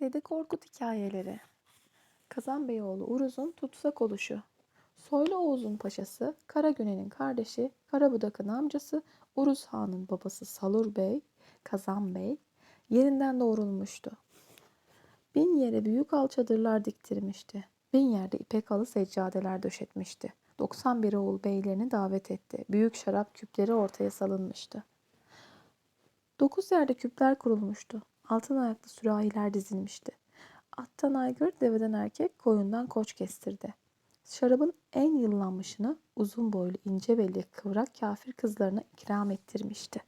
Dede Korkut hikayeleri. Kazan Beyoğlu Uruz'un tutsak oluşu. Soylu Oğuz'un paşası, Karagünen'in kardeşi, Karabudak'ın amcası, Uruz Han'ın babası Salur Bey, Kazan Bey, yerinden doğrulmuştu. Bin yere büyük al çadırlar diktirmişti. Bin yerde ipek halı seccadeler döşetmişti. 91 oğul beylerini davet etti. Büyük şarap küpleri ortaya salınmıştı. Dokuz yerde küpler kurulmuştu. Altın ayaklı sürahiler dizilmişti. Attan aygır, deveden erkek, koyundan koç kestirdi. Şarabın en yıllanmışını uzun boylu, ince belli, kıvrak kafir kızlarına ikram ettirmişti.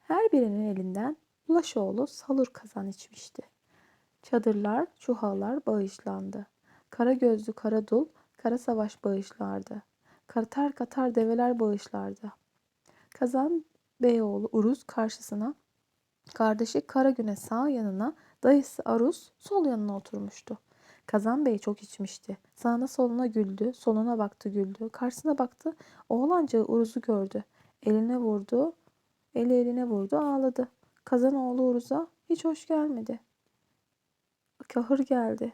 Her birinin elinden Ulaşoğlu salur kazan içmişti. Çadırlar, çuhallar bağışlandı. Kara gözlü kara dul, kara savaş bağışlardı. Katar katar develer bağışlardı. Kazan Beyoğlu Uruz karşısına Kardeşi Karagün'e sağ yanına, dayısı Aruz sol yanına oturmuştu. Kazan Bey çok içmişti. Sağına soluna güldü, soluna baktı güldü. Karşısına baktı, oğlancağı Uruz'u gördü. Eline vurdu, eli eline vurdu, ağladı. Kazan oğlu Uruz'a hiç hoş gelmedi. Kahır geldi.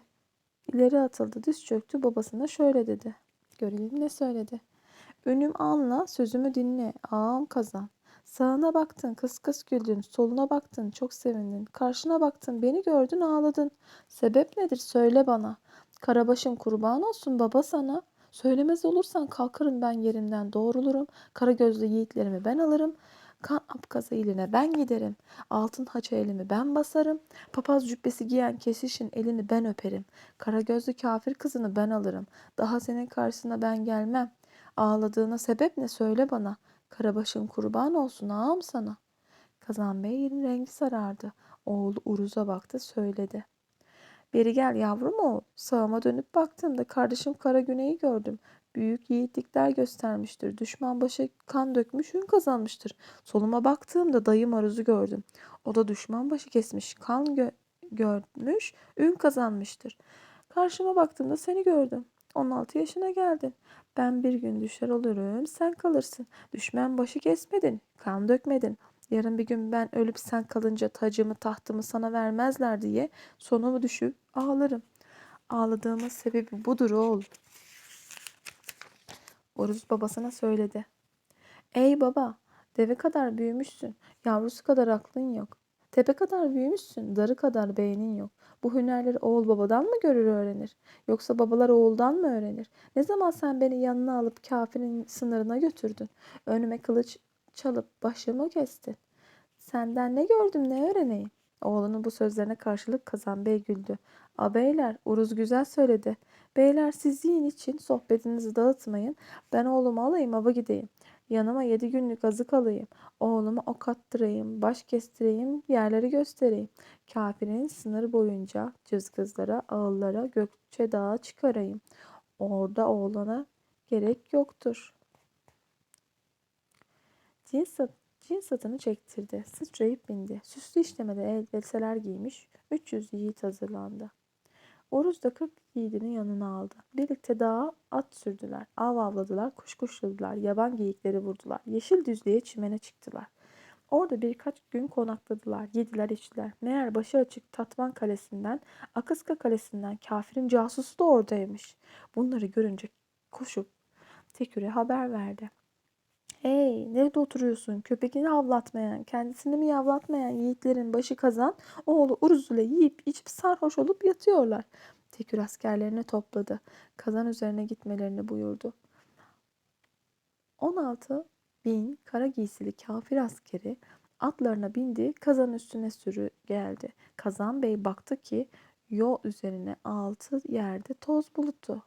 İleri atıldı, diz çöktü, babasına şöyle dedi. Görelim ne söyledi. Önüm anla, sözümü dinle, ağam kazan. Sağına baktın, kıs kıs güldün, soluna baktın, çok sevindin. Karşına baktın, beni gördün, ağladın. Sebep nedir söyle bana. Karabaşım kurban olsun baba sana. Söylemez olursan kalkarım ben yerimden doğrulurum. Kara gözlü yiğitlerimi ben alırım. Kan apkaza iline ben giderim. Altın haça elimi ben basarım. Papaz cübbesi giyen kesişin elini ben öperim. Kara gözlü kafir kızını ben alırım. Daha senin karşısına ben gelmem. Ağladığına sebep ne söyle bana. Karabaşın kurban olsun ağam sana. Kazan Bey'in rengi sarardı. Oğlu Uruz'a baktı söyledi. Beri gel yavrum oğul. Sağıma dönüp baktığımda kardeşim Karagüney'i gördüm. Büyük yiğitlikler göstermiştir. Düşman başı kan dökmüş, ün kazanmıştır. Soluma baktığımda dayım Aruz'u gördüm. O da düşman başı kesmiş, kan gö- görmüş, ün kazanmıştır. Karşıma baktığımda seni gördüm. 16 yaşına geldin. Ben bir gün düşer olurum, sen kalırsın. Düşman başı kesmedin, kan dökmedin. Yarın bir gün ben ölüp sen kalınca tacımı tahtımı sana vermezler diye sonumu düşüp ağlarım. Ağladığımın sebebi budur oğul. Oruz babasına söyledi. Ey baba, deve kadar büyümüşsün, yavrusu kadar aklın yok. Tepe kadar büyümüşsün, darı kadar beynin yok. Bu hünerleri oğul babadan mı görür öğrenir? Yoksa babalar oğuldan mı öğrenir? Ne zaman sen beni yanına alıp kafirin sınırına götürdün? Önüme kılıç çalıp başımı kestin. Senden ne gördüm ne öğreneyim? Oğlunun bu sözlerine karşılık Kazan Bey güldü. A beyler, Uruz güzel söyledi. Beyler siz yiyin için sohbetinizi dağıtmayın. Ben oğlumu alayım ava gideyim. Yanıma yedi günlük azık alayım. Oğluma ok attırayım, baş kestireyim, yerleri göstereyim. Kafirin sınır boyunca cızgızlara, ağıllara, Gökçe dağa çıkarayım. Orada oğlana gerek yoktur. Cins, cins satını çektirdi. Sıçrayıp bindi. Süslü işlemeli elbiseler giymiş. 300 yiğit hazırlandı. Oruz da 40 yiğidini yanına aldı. Birlikte dağa at sürdüler. Av avladılar, kuş kuşladılar, yaban geyikleri vurdular. Yeşil düzlüğe çimene çıktılar. Orada birkaç gün konakladılar, yediler içtiler. Meğer başı açık Tatvan Kalesi'nden, Akıska Kalesi'nden kafirin casusu da oradaymış. Bunları görünce koşup Tekür'e haber verdi. Hey, nerede oturuyorsun? Köpekini avlatmayan, kendisini mi yavlatmayan yiğitlerin başı kazan, oğlu Uruz'la yiyip içip sarhoş olup yatıyorlar. Tekür askerlerini topladı. Kazan üzerine gitmelerini buyurdu. 16 bin kara giysili kafir askeri atlarına bindi, kazan üstüne sürü geldi. Kazan Bey baktı ki yol üzerine altı yerde toz bulutu.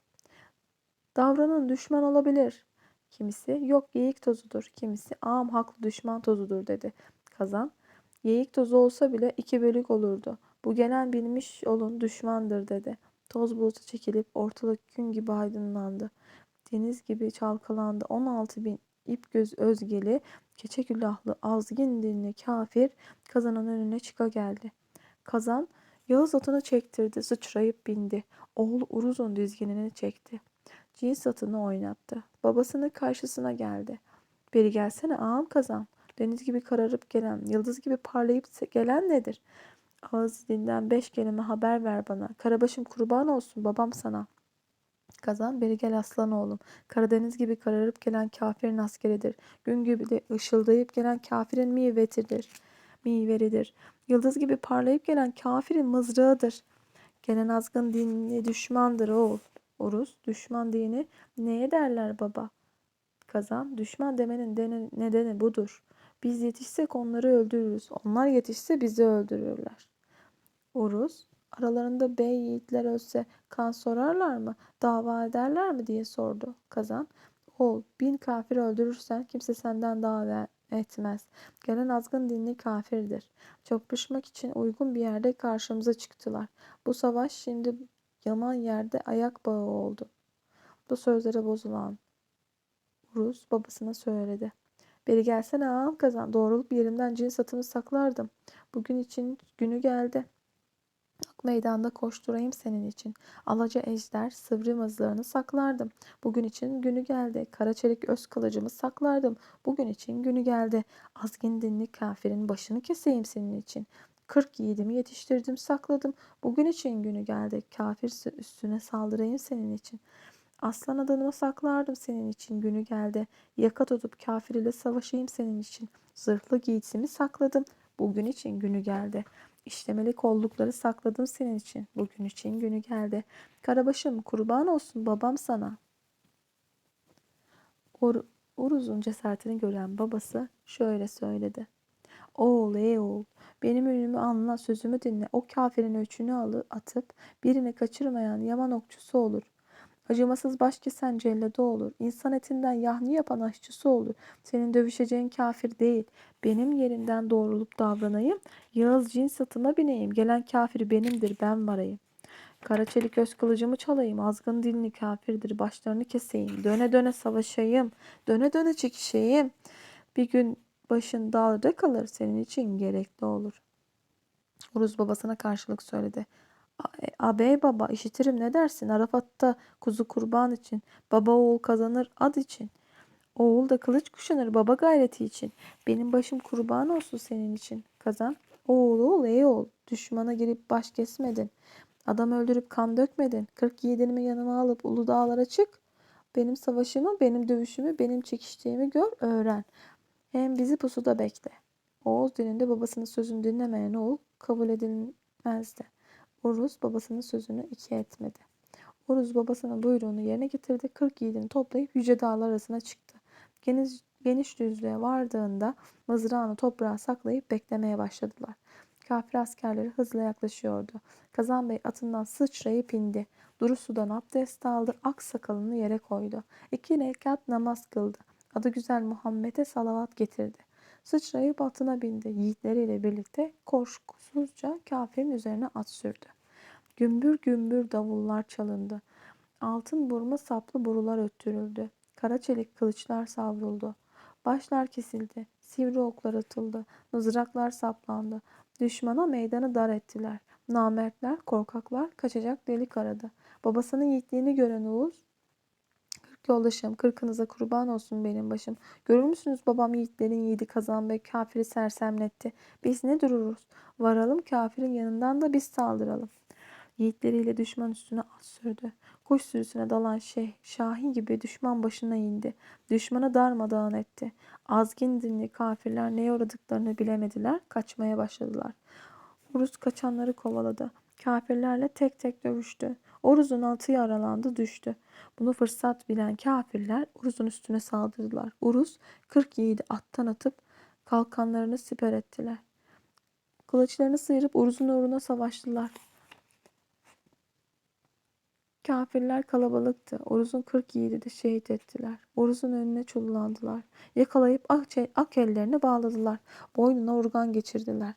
Davranın düşman olabilir. Kimisi yok geyik tozudur, kimisi ağam haklı düşman tozudur dedi. Kazan, geyik tozu olsa bile iki bölük olurdu. Bu gelen bilmiş olun düşmandır dedi. Toz bulutu çekilip ortalık gün gibi aydınlandı. Deniz gibi çalkalandı. 16 bin ip göz özgeli, keçe külahlı azgın dinli kafir kazanın önüne çıka geldi. Kazan Yağız atını çektirdi, sıçrayıp bindi. Oğlu Uruz'un dizginini çekti. Cins atını oynattı. Babasının karşısına geldi. Beri gelsene ağam kazan. Deniz gibi kararıp gelen, yıldız gibi parlayıp gelen nedir? Ağız dilinden beş kelime haber ver bana. Karabaşım kurban olsun babam sana. Kazan beri gel aslan oğlum. Karadeniz gibi kararıp gelen kafirin askeridir. Gün gibi de ışıldayıp gelen kafirin mivetidir. Miveridir. Yıldız gibi parlayıp gelen kafirin mızrağıdır. Gelen azgın dinli düşmandır oğul. Uruz düşman dini neye derler baba? Kazan düşman demenin nedeni budur. Biz yetişsek onları öldürürüz. Onlar yetişse bizi öldürürler. Uruz aralarında bey yiğitler ölse kan sorarlar mı? Dava ederler mi diye sordu. Kazan oğul bin kafir öldürürsen kimse senden dava etmez. Gelen azgın dinli kafirdir. Çarpışmak için uygun bir yerde karşımıza çıktılar. Bu savaş şimdi yaman yerde ayak bağı oldu. Bu sözlere bozulan Uruz babasına söyledi. Beri gelsene ağam kazan. Doğrulup yerimden cin satımı saklardım. Bugün için günü geldi. Ak meydanda koşturayım senin için. Alaca ejder sıvri mızrağını saklardım. Bugün için günü geldi. Kara çelik öz kılıcımı saklardım. Bugün için günü geldi. Azgın dinli kafirin başını keseyim senin için. Kırk yiğidimi yetiştirdim sakladım. Bugün için günü geldi. Kafir üstüne saldırayım senin için. Aslan adını saklardım senin için günü geldi. Yaka tutup kafir ile savaşayım senin için. Zırhlı giysimi sakladım. Bugün için günü geldi. İşlemeli kollukları sakladım senin için. Bugün için günü geldi. Karabaşım kurban olsun babam sana. Ur Uruz'un cesaretini gören babası şöyle söyledi. Oğul ey oğul benim ünümü anla sözümü dinle. O kafirin öçünü alı atıp birini kaçırmayan yaman okçusu olur. Acımasız baş kesen celladı olur. İnsan etinden yahni yapan aşçısı olur. Senin dövüşeceğin kafir değil. Benim yerimden doğrulup davranayım. Yağız cin satıma bineyim. Gelen kafir benimdir ben varayım. Kara çelik öz kılıcımı çalayım. Azgın dilini kafirdir. Başlarını keseyim. Döne döne savaşayım. Döne döne çekişeyim. Bir gün başın dağda kalır. Senin için gerekli olur. Uruz babasına karşılık söyledi. Abey baba işitirim ne dersin? Arafat'ta kuzu kurban için. Baba oğul kazanır ad için. Oğul da kılıç kuşanır baba gayreti için. Benim başım kurban olsun senin için. Kazan. Oğul oğul ey oğul. Düşmana girip baş kesmedin. Adam öldürüp kan dökmedin. Kırk yiğidinimi yanıma alıp ulu dağlara çık. Benim savaşımı, benim dövüşümü, benim çekiştiğimi gör, öğren. Hem bizi pusuda bekle. Oğuz dilinde babasının sözünü dinlemeyen oğul kabul edilmezdi. Uruz babasının sözünü iki etmedi. Uruz babasının buyruğunu yerine getirdi. Kırk yiğidini toplayıp yüce dağlar arasına çıktı. Geniş, geniş düzlüğe vardığında mızrağını toprağa saklayıp beklemeye başladılar. Kafir askerleri hızla yaklaşıyordu. Kazan Bey atından sıçrayıp indi. Duru sudan abdest aldı. Ak sakalını yere koydu. İki rekat namaz kıldı. Adı güzel Muhammed'e salavat getirdi. Sıçrayıp atına bindi. Yiğitleriyle birlikte koşkusuzca kafirin üzerine at sürdü. Gümbür gümbür davullar çalındı. Altın burma saplı borular öttürüldü. Kara çelik kılıçlar savruldu. Başlar kesildi. Sivri oklar atıldı. Mızraklar saplandı. Düşmana meydanı dar ettiler. Namertler, korkaklar kaçacak delik aradı. Babasının yiğitliğini gören Oğuz yoldaşım, kırkınıza kurban olsun benim başım. Görür müsünüz babam yiğitlerin yiğidi kazan ve kafiri sersemletti. Biz ne dururuz? Varalım kafirin yanından da biz saldıralım. Yiğitleriyle düşman üstüne at sürdü. Kuş sürüsüne dalan şey, Şahin gibi düşman başına indi. Düşmanı darmadağın etti. Azgın dinli kafirler neye uğradıklarını bilemediler, kaçmaya başladılar. Uruz kaçanları kovaladı. Kafirlerle tek tek dövüştü. Uruz'un altı yaralandı düştü. Bunu fırsat bilen kafirler Uruz'un üstüne saldırdılar. Uruz kırk yiğidi attan atıp kalkanlarını siper ettiler. Kılıçlarını sıyırıp Uruz'un uğruna savaştılar. Kafirler kalabalıktı. Uruz'un kırk yiğidi de şehit ettiler. Uruz'un önüne çullandılar. Yakalayıp ak, ak ellerini bağladılar. Boynuna urgan geçirdiler.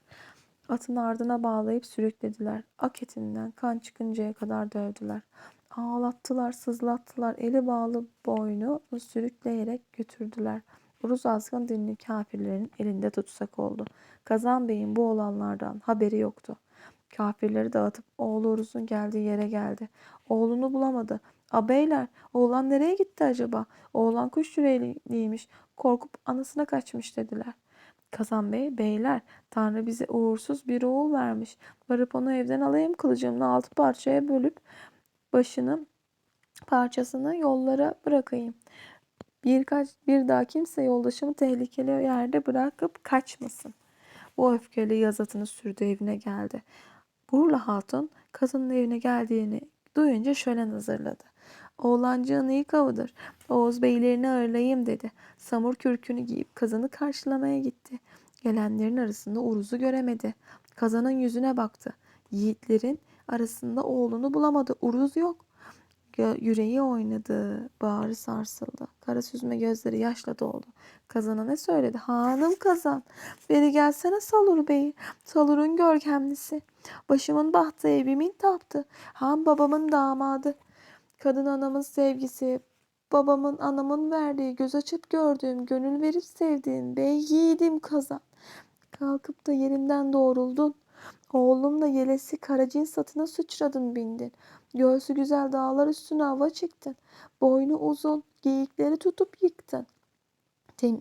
Atın ardına bağlayıp sürüklediler. Ak etinden kan çıkıncaya kadar dövdüler. Ağlattılar, sızlattılar. Eli bağlı boynu sürükleyerek götürdüler. Uruz azgın dinli kafirlerin elinde tutsak oldu. Kazan Bey'in bu olanlardan haberi yoktu. Kafirleri dağıtıp oğlu Uruz'un geldiği yere geldi. Oğlunu bulamadı. Abeyler, oğlan nereye gitti acaba? Oğlan kuş yüreğliymiş. Korkup anasına kaçmış dediler. Kazan Bey, beyler, Tanrı bize uğursuz bir oğul vermiş. Varıp onu evden alayım kılıcımla altı parçaya bölüp başını parçasını yollara bırakayım. Birkaç bir daha kimse yoldaşımı tehlikeli yerde bırakıp kaçmasın. Bu öfkeyle yazatını sürdü evine geldi. Burla Hatun kadının evine geldiğini duyunca şölen hazırladı. Oğlancığın iyi kavıdır. Oğuz beylerini ağırlayayım dedi. Samur kürkünü giyip kazanı karşılamaya gitti. Gelenlerin arasında Uruz'u göremedi. Kazanın yüzüne baktı. Yiğitlerin arasında oğlunu bulamadı. Uruz yok. Yüreği oynadı. Bağrı sarsıldı. Kara süzme gözleri yaşla doldu. Kazana ne söyledi? Hanım kazan. Beri gelsene Salur Bey. Salur'un görkemlisi. Başımın bahtı evimin taptı. Han babamın damadı. Kadın anamın sevgisi. Babamın anamın verdiği göz açıp gördüğüm, gönül verip sevdiğim bey yiğidim kazan. Kalkıp da yerinden doğruldun. Oğlumla yelesi karacin satına sıçradın bindin. Göğsü güzel dağlar üstüne hava çıktın. Boynu uzun, geyikleri tutup yıktın.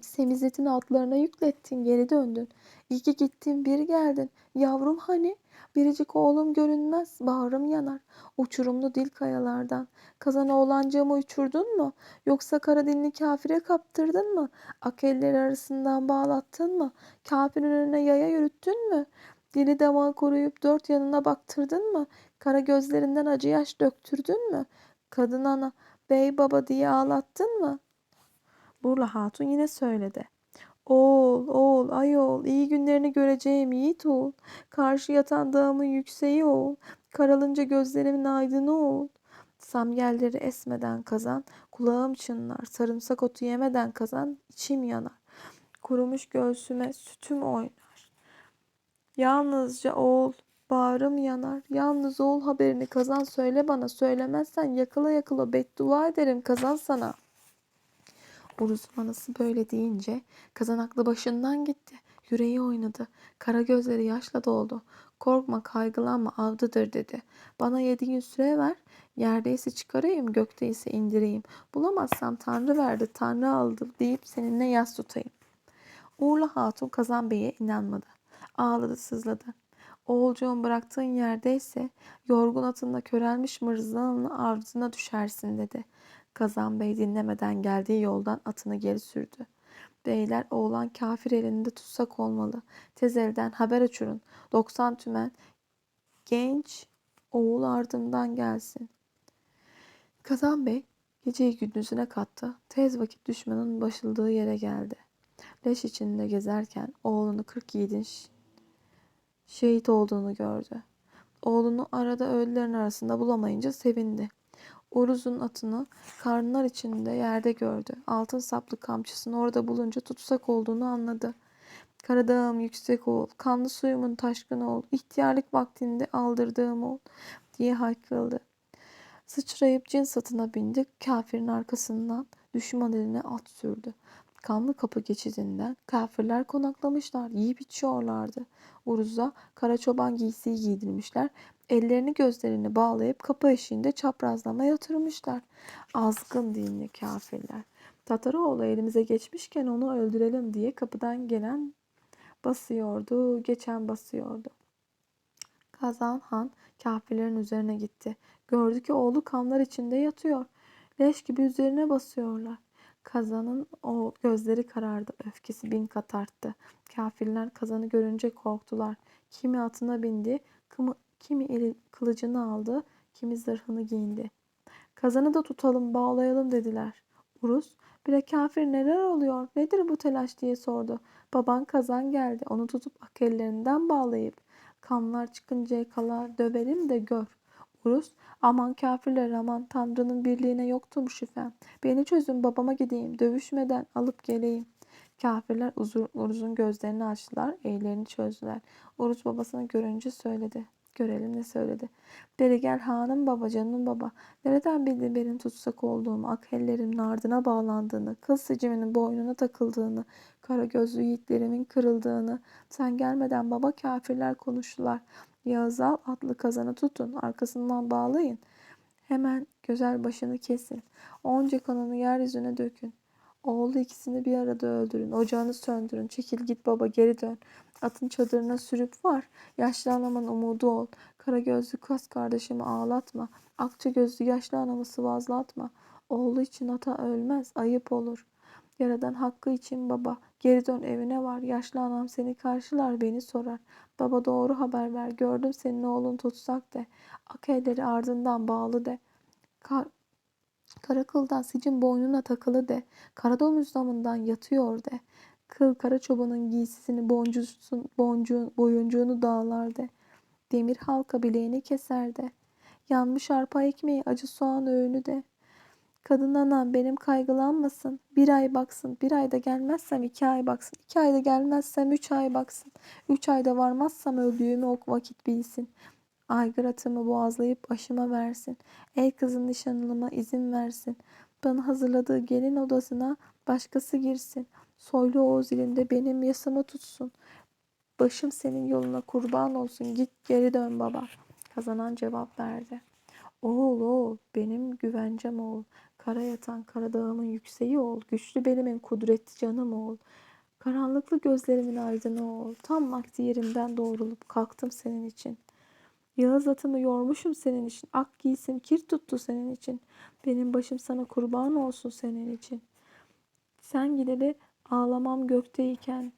Semizetin atlarına yüklettin, geri döndün. İyi gittin, bir geldin. Yavrum hani? Biricik oğlum görünmez, bağrım yanar. Uçurumlu dil kayalardan. Kazan oğlancığımı uçurdun mu? Yoksa kara dilini kafire kaptırdın mı? Ak elleri arasından bağlattın mı? Kafirin önüne yaya yürüttün mü? Dili damağı koruyup dört yanına baktırdın mı? Kara gözlerinden acı yaş döktürdün mü? Kadın ana, bey baba diye ağlattın mı? Burla Hatun yine söyledi. Oğul, oğul, ay oğul, iyi günlerini göreceğim yiğit oğul. Karşı yatan dağımın yükseği oğul. Karalınca gözlerimin aydını oğul. Samyelleri esmeden kazan, kulağım çınlar. Sarımsak otu yemeden kazan, içim yanar. Kurumuş göğsüme sütüm oynar. Yalnızca oğul, bağrım yanar. Yalnız oğul haberini kazan söyle bana. Söylemezsen yakıla yakıla beddua ederim kazan sana. Uruz'un anası böyle deyince kazan aklı başından gitti. Yüreği oynadı. Kara gözleri yaşla doldu. Korkma kaygılanma avdıdır dedi. Bana yedi gün süre ver. Yerdeyse çıkarayım gökteyse indireyim. Bulamazsam Tanrı verdi Tanrı aldı deyip seninle yas tutayım. Uğurlu Hatun Kazan Bey'e inanmadı. Ağladı sızladı. Oğulcuğum bıraktığın yerdeyse yorgun atında körelmiş mırzağınla ardına düşersin dedi. Kazan Bey dinlemeden geldiği yoldan atını geri sürdü. Beyler oğlan kafir elinde tutsak olmalı. Tez elden haber uçurun. 90 tümen genç oğul ardımdan gelsin. Kazan Bey geceyi gündüzüne kattı. Tez vakit düşmanın başıldığı yere geldi. Leş içinde gezerken oğlunu 40 yiğidin şehit olduğunu gördü. Oğlunu arada ölülerin arasında bulamayınca sevindi. Uruz'un atını karnlar içinde yerde gördü. Altın saplı kamçısını orada bulunca tutsak olduğunu anladı. Karadağım yüksek oğul, kanlı suyumun taşkın oğul, ihtiyarlık vaktinde aldırdığım oğul diye haykırıldı. Sıçrayıp cin satına bindi, kafirin arkasından düşman eline at sürdü. Kanlı kapı geçidinden kafirler konaklamışlar, yiyip içiyorlardı. Uruz'a kara çoban giysiyi giydirmişler, ellerini gözlerini bağlayıp kapı eşiğinde çaprazlama yatırmışlar. Azgın dinli kafirler. Tataroğlu elimize geçmişken onu öldürelim diye kapıdan gelen basıyordu, geçen basıyordu. Kazan Han kafirlerin üzerine gitti. Gördü ki oğlu kanlar içinde yatıyor. Leş gibi üzerine basıyorlar. Kazanın o gözleri karardı. Öfkesi bin kat arttı. Kafirler kazanı görünce korktular. Kimi atına bindi, kimi, kimi eli kılıcını aldı, kimi zırhını giyindi. Kazanı da tutalım, bağlayalım dediler. Urus, bire kafir neler oluyor, nedir bu telaş diye sordu. Baban kazan geldi, onu tutup ak ellerinden bağlayıp kanlar çıkıncaya kadar döverim de gör. Urus, aman kafirler aman Tanrı'nın birliğine yoktur şüphem. Beni çözün babama gideyim, dövüşmeden alıp geleyim. Kafirler uzun, Uruz'un gözlerini açtılar, ellerini çözdüler. Uruz babasını görünce söyledi. Görelim ne söyledi. Beri gel hanım baba, canım baba. Nereden bildin benim tutsak olduğumu, ak ellerimin ardına bağlandığını, kız siciminin boynuna takıldığını, kara gözlü yiğitlerimin kırıldığını. Sen gelmeden baba kafirler konuştular. Yağız al atlı kazanı tutun, arkasından bağlayın. Hemen güzel başını kesin. Onca kanını yeryüzüne dökün. Oğlu ikisini bir arada öldürün. Ocağını söndürün. Çekil git baba geri dön. Atın çadırına sürüp var. Yaşlı anamın umudu ol. Kara gözlü kaz kardeşimi ağlatma. Akça gözlü yaşlı anamı sıvazlatma. Oğlu için ata ölmez. Ayıp olur. Yaradan hakkı için baba. Geri dön evine var. Yaşlı anam seni karşılar beni sorar. Baba doğru haber ver. Gördüm senin oğlun tutsak de. Ak elleri ardından bağlı de. Kar Karakıldan sicin boynuna takılı de. Karadomuz damından yatıyor de. Kıl kara çobanın giysisini boncusun, boncuğun, boyuncuğunu dağlar de. Demir halka bileğini keser de. Yanmış arpa ekmeği acı soğan öğünü de. Kadın anam benim kaygılanmasın. Bir ay baksın. Bir ayda gelmezsem iki ay baksın. İki ayda gelmezsem üç ay baksın. Üç ayda varmazsam öldüğümü o vakit bilsin. Aygıratımı boğazlayıp başıma versin. Ey kızın nişanlıma izin versin. Bana hazırladığı gelin odasına başkası girsin. Soylu Oğuz ilinde benim yasamı tutsun. Başım senin yoluna kurban olsun. Git geri dön baba. Kazanan cevap verdi. Oğul oğul benim güvencem oğul. Kara yatan kara dağımın yükseği ol. Güçlü belimin kudretli canım oğul. Karanlıklı gözlerimin aydını ol. Tam vakti yerimden doğrulup kalktım senin için. Yağız atımı yormuşum senin için. Ak giysim kir tuttu senin için. Benim başım sana kurban olsun senin için. Sen gideli ağlamam gökteyken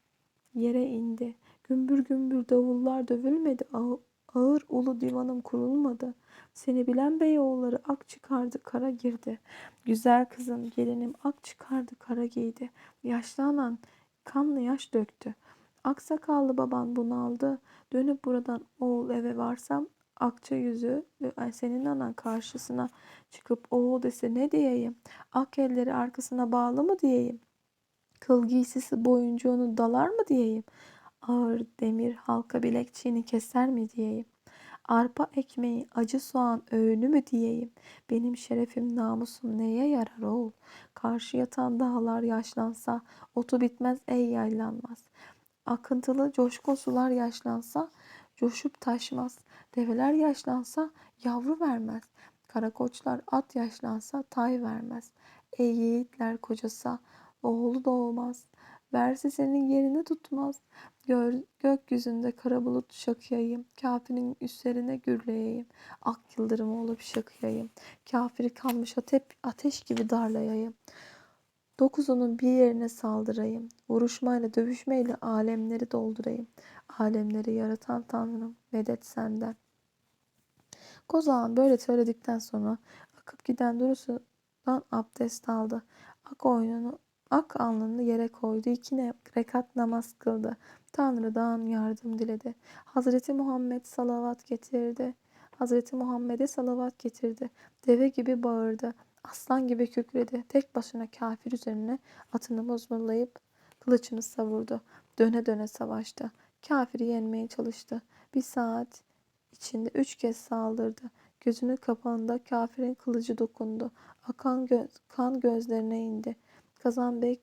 yere indi. Gümbür gümbür davullar dövülmedi. Ağ- ağır ulu divanım kurulmadı. Seni bilen beyoğulları ak çıkardı kara girdi. Güzel kızım gelinim ak çıkardı kara giydi. Yaşlı anan kanlı yaş döktü. Aksakallı baban bunaldı. Dönüp buradan oğul eve varsam akça yüzü senin anan karşısına çıkıp oğul dese ne diyeyim? Ak elleri arkasına bağlı mı diyeyim? Kıl giysisi boyuncuğunu dalar mı diyeyim? Ağır demir halka bilekçiğini keser mi diyeyim? Arpa ekmeği, acı soğan öğünü mü diyeyim? Benim şerefim, namusum neye yarar oğul? Karşı yatan dağlar yaşlansa, otu bitmez ey yaylanmaz. Akıntılı coşkun sular yaşlansa, coşup taşmaz. Develer yaşlansa, yavru vermez. Karakoçlar at yaşlansa, tay vermez. Ey yiğitler kocasa, oğlu doğmaz. Verse senin yerini tutmaz. Gör, gökyüzünde kara bulut şakıyayım. Kafirin üstlerine gürleyeyim. Ak yıldırım olup şakıyayım. Kafiri kalmış ateş, ateş gibi darlayayım. Dokuzunun bir yerine saldırayım. Vuruşmayla, dövüşmeyle alemleri doldurayım. Alemleri yaratan Tanrım, medet senden. Kozağan böyle söyledikten sonra akıp giden durusundan abdest aldı. Ak oyununu, ak alnını yere koydu. İki rekat namaz kıldı. Tanrı'dan yardım diledi. Hazreti Muhammed salavat getirdi. Hazreti Muhammed'e salavat getirdi. Deve gibi bağırdı. Aslan gibi kükredi. Tek başına kafir üzerine atını muzmullayıp kılıçını savurdu. Döne döne savaştı. Kafiri yenmeye çalıştı. Bir saat içinde üç kez saldırdı. Gözünün kapağında kafirin kılıcı dokundu. Akan göz, kan gözlerine indi. Kazan Bey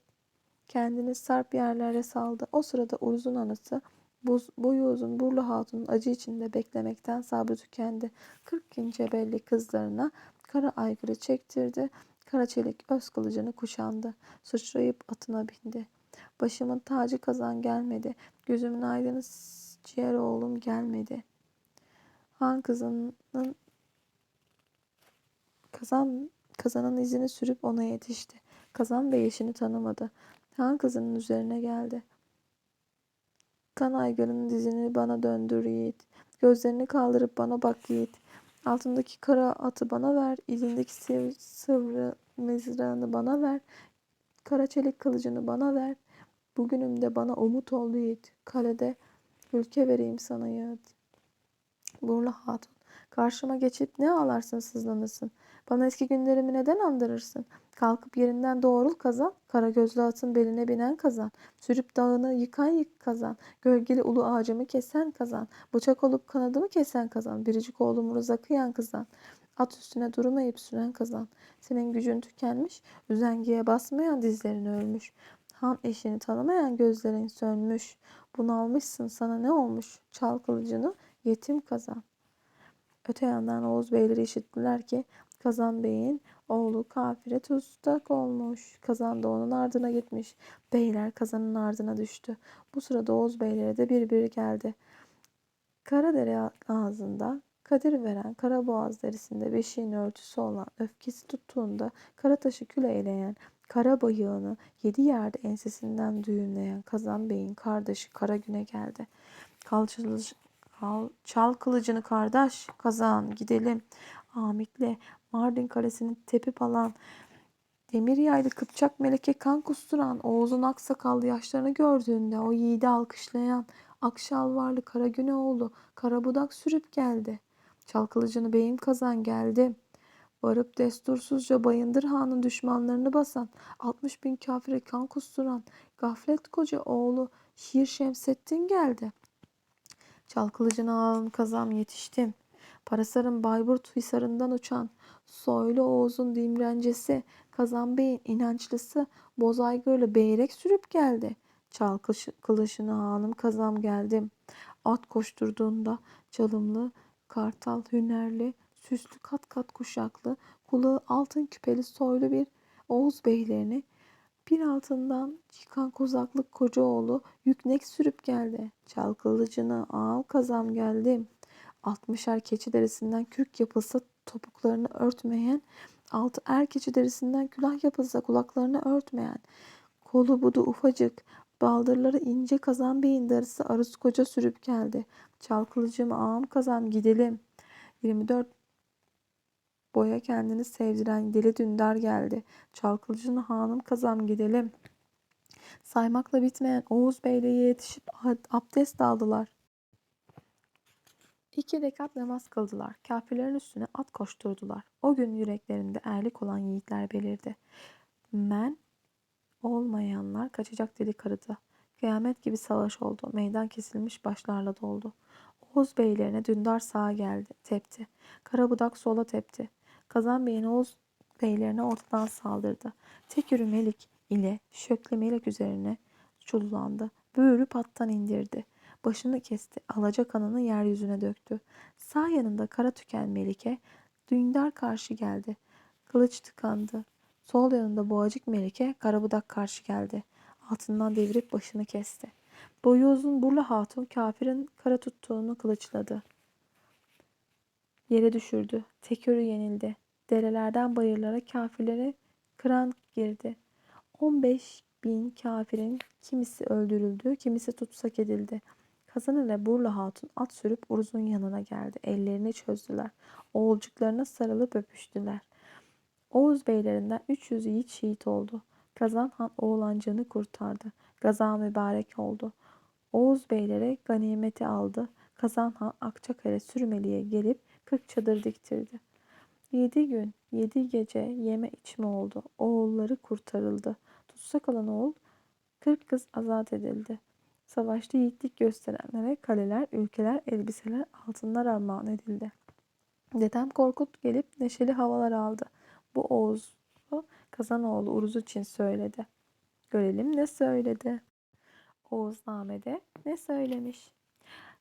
kendini sarp yerlere saldı. O sırada Uruz'un anası buz, boyu uzun Burlu Hatun'un acı içinde beklemekten sabrı tükendi. Kırk gün cebelli kızlarına kara aygırı çektirdi. Kara çelik öz kılıcını kuşandı. Sıçrayıp atına bindi. Başımın tacı kazan gelmedi. Gözümün aydını ciğer oğlum gelmedi. Han kızının kazan kazanın izini sürüp ona yetişti. Kazan Bey eşini tanımadı. Han kızının üzerine geldi. Kan aygırının dizini bana döndür yiğit. Gözlerini kaldırıp bana bak yiğit. Altındaki kara atı bana ver. elindeki siv- sıvrı mızrağını bana ver. Kara çelik kılıcını bana ver. Bugünüm de bana umut ol yiğit. Kalede ülke vereyim sana yiğit. Burla hatun. Karşıma geçip ne ağlarsın sızlanırsın. Bana eski günlerimi neden andırırsın? Kalkıp yerinden doğrul kazan. Kara gözlü atın beline binen kazan. Sürüp dağını yıkan yık kazan. Gölgeli ulu ağacımı kesen kazan. Bıçak olup kanadımı kesen kazan. Biricik oğlumu rıza kıyan kazan. At üstüne durmayıp süren kazan. Senin gücün tükenmiş. Üzengiye basmayan dizlerin ölmüş. Han eşini tanımayan gözlerin sönmüş. Bunalmışsın sana ne olmuş? Çal kılıcını yetim kazan. Öte yandan Oğuz beyleri işittiler ki Kazan Bey'in oğlu kafire tutsak olmuş. Kazan da onun ardına gitmiş. Beyler kazanın ardına düştü. Bu sırada Oğuz beylere de bir bir geldi. Karadere ağzında Kadir veren Karaboğaz derisinde beşiğin örtüsü olan öfkesi tuttuğunda kara taşı kül eyleyen kara bayığını yedi yerde ensesinden düğümleyen Kazan Bey'in kardeşi Karagün'e geldi. Kalçılış, kal, çal kılıcını kardeş Kazan gidelim. Amit'le Mardin kalesini tepip alan Demir yaylı Kıpçak meleke kan kusturan Oğuz'un aksakallı yaşlarını gördüğünde o yiğidi alkışlayan Akşalvarlı Karagüneoğlu karabudak sürüp geldi. Çal kılıcını beyim kazan geldi. Varıp destursuzca Bayındır Han'ın düşmanlarını basan, 60 bin kafire kan kusturan gaflet koca oğlu Şiir Şemsettin geldi. Çal kılıcını ağam kazam yetiştim. Parasar'ın Bayburt Hisarı'ndan uçan Soylu Oğuz'un dimrencesi, Kazan Bey'in inançlısı Bozaygır'la beyrek sürüp geldi. Çal kılıçını hanım kazam geldim. At koşturduğunda çalımlı, kartal hünerli, süslü kat kat kuşaklı, kulağı altın küpeli soylu bir Oğuz beylerini bir altından çıkan kozaklık koca oğlu yüknek sürüp geldi. Çal kılıcını ağam kazam geldim. Altmışar keçi derisinden kürk yapılsa topuklarını örtmeyen, altı er keçi derisinden külah yapılsa kulaklarını örtmeyen, kolu budu ufacık, baldırları ince kazan beyin darısı arısı koca sürüp geldi. Çal kılıcımı ağam kazam gidelim. 24 boya kendini sevdiren deli dündar geldi. Çal kılıcını hanım kazam gidelim. Saymakla bitmeyen Oğuz Beyliğe yetişip abdest aldılar. İki rekat namaz kıldılar. Kafirlerin üstüne at koşturdular. O gün yüreklerinde erlik olan yiğitler belirdi. Men olmayanlar kaçacak dedik arıdı. Kıyamet gibi savaş oldu. Meydan kesilmiş başlarla doldu. Oğuz beylerine Dündar sağa geldi, tepti. Karabudak sola tepti. Kazan Bey'in Oğuz beylerine ortadan saldırdı. Tek yürü Melik ile Şökle Melek üzerine çullandı. Böğürü pattan indirdi. Başını kesti. Alaca kanını yeryüzüne döktü. Sağ yanında kara tüken Melike Dündar karşı geldi. Kılıç tıkandı. Sol yanında boğacık Melike Karabudak karşı geldi. Altından devirip başını kesti. Boyu uzun Burla Hatun kafirin kara tuttuğunu kılıçladı. Yere düşürdü. Tekörü yenildi. Derelerden bayırlara kafirleri kıran girdi. 15 bin kafirin kimisi öldürüldü, kimisi tutsak edildi. Kazan ile Burla Hatun at sürüp Uruz'un yanına geldi. Ellerini çözdüler. Oğulcuklarına sarılıp öpüştüler. Oğuz beylerinden 300 yiğit şehit oldu. Kazan Han oğlancını kurtardı. Gaza mübarek oldu. Oğuz beylere ganimeti aldı. Kazan Han Akçakale Sürmeli'ye gelip 40 çadır diktirdi. Yedi gün, yedi gece yeme içme oldu. Oğulları kurtarıldı. Tutsak olan oğul 40 kız azat edildi. Savaşta yiğitlik gösterenlere kaleler, ülkeler, elbiseler, altınlar armağan edildi. Dedem Korkut gelip neşeli havalar aldı. Bu Oğuz'u Kazanoğlu Uruz için söyledi. Görelim ne söyledi. Oğuznamede ne söylemiş?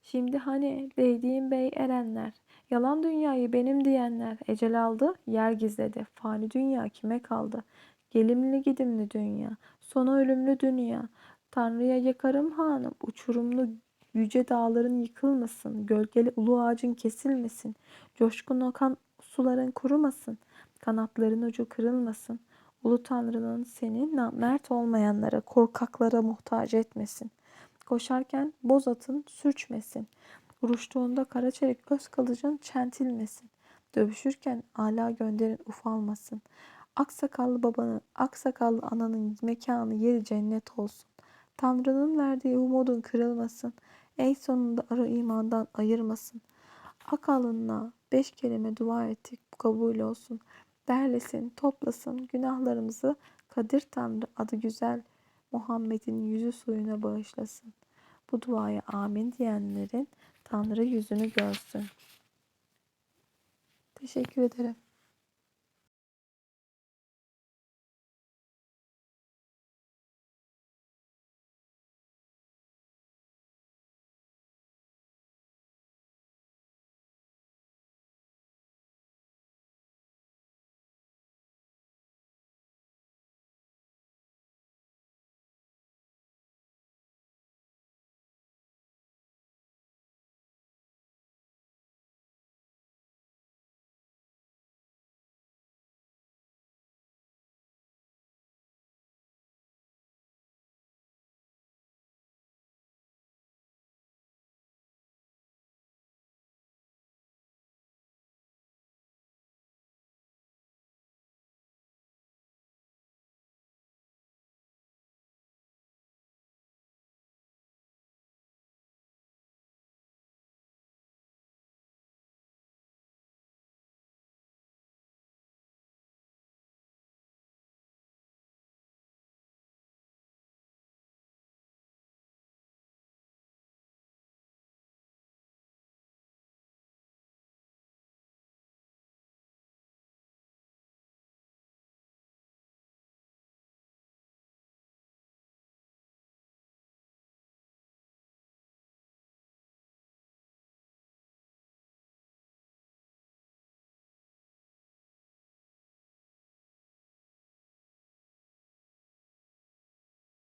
Şimdi hani değdiğim bey erenler, yalan dünyayı benim diyenler, ecel aldı, yer gizledi. Fani dünya kime kaldı? Gelimli gidimli dünya, sonu ölümlü dünya. Tanrı'ya yakarım hanım, uçurumlu yüce dağların yıkılmasın, gölgeli ulu ağacın kesilmesin, coşkun akan suların kurumasın, kanatların ucu kırılmasın. Ulu Tanrı'nın seni mert olmayanlara, korkaklara muhtaç etmesin. Koşarken boz atın sürçmesin. Vuruştuğunda kara çelik öz kalıcın çentilmesin. Dövüşürken ala gönderin ufalmasın. Aksakallı babanın, aksakallı ananın mekanı yeri cennet olsun. Tanrı'nın verdiği umudun kırılmasın. Ey sonunda arı imandan ayırmasın. Ak alınla beş kelime dua ettik kabul olsun. Derlesin, toplasın günahlarımızı Kadir Tanrı adı güzel Muhammed'in yüzü suyuna bağışlasın. Bu duaya amin diyenlerin Tanrı yüzünü görsün. Teşekkür ederim.